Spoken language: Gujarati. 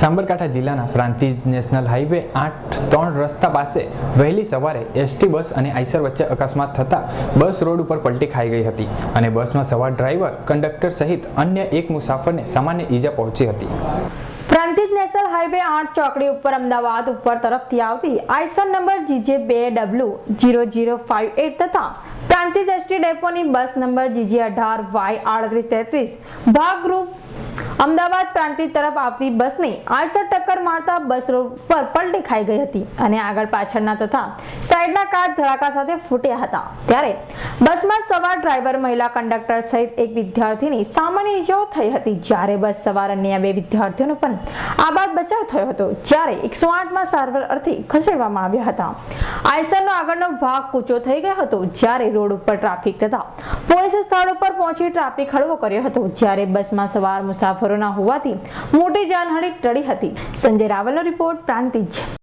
સાબરકાંઠા જિલ્લાના પ્રાંતિજ નેશનલ હાઈવે આઠ ત્રણ રસ્તા પાસે વહેલી સવારે એસટી બસ અને આઈસર વચ્ચે અકસ્માત થતાં બસ રોડ ઉપર પલટી ખાઈ ગઈ હતી અને બસમાં સવાર ડ્રાઈવર, કંડક્ટર સહિત અન્ય એક મુસાફરને સામાન્ય ઈજા પહોંચી હતી. પ્રાંતિજ નેશનલ હાઈવે આઠ ચોકડી ઉપર અમદાવાદ ઉપર તરફથી આવતી Eicher number G J W zero zero five eight તથા પ્રાંતિજ એસટી ડેપોની બસ નંબર જીજે અઢાર વાય આડત્રીસ તેત્રીસ ભાગ ગ્રુપ અમદાવાદ પ્રાંતિજ તરફ આવતી બસની આડસર ટક્કર મારતા બસ રોડ પર પલટી ખાઈ ગઈ હતી અને આગળ પાછળના તથા સાઈડના કાર ધડાકા સાથે ફૂટ્યા હતા. ત્યારે બસમાં સવાર ડ્રાઈવર, મહિલા કંડક્ટર સહિત એક વિદ્યાર્થીની સામાન્ય ઇજાઓ થઈ હતી. જ્યારે બસ સવાર અન્ય બે વિદ્યાર્થીઓનો પણ આ બાદ બચાવ થયો હતો, જ્યારે એકસો આઠમાં સારવાર અર્થે ખસેડવામાં આવ્યા હતા. આઈસરનો આગળનો ભાગ કૂચો થઈ ગયો હતો, જ્યારે રોડ ઉપર ટ્રાફિક તથા પોલીસ સ્થળ ઉપર પહોંચી ટ્રાફિક હળવો કર્યો હતો. જ્યારે બસમાં સવાર મુસાફરોના હોવાથી મોટી જાનહાની ટળી હતી. સંજય રાવલનો રિપોર્ટ પ્રાંતિજ.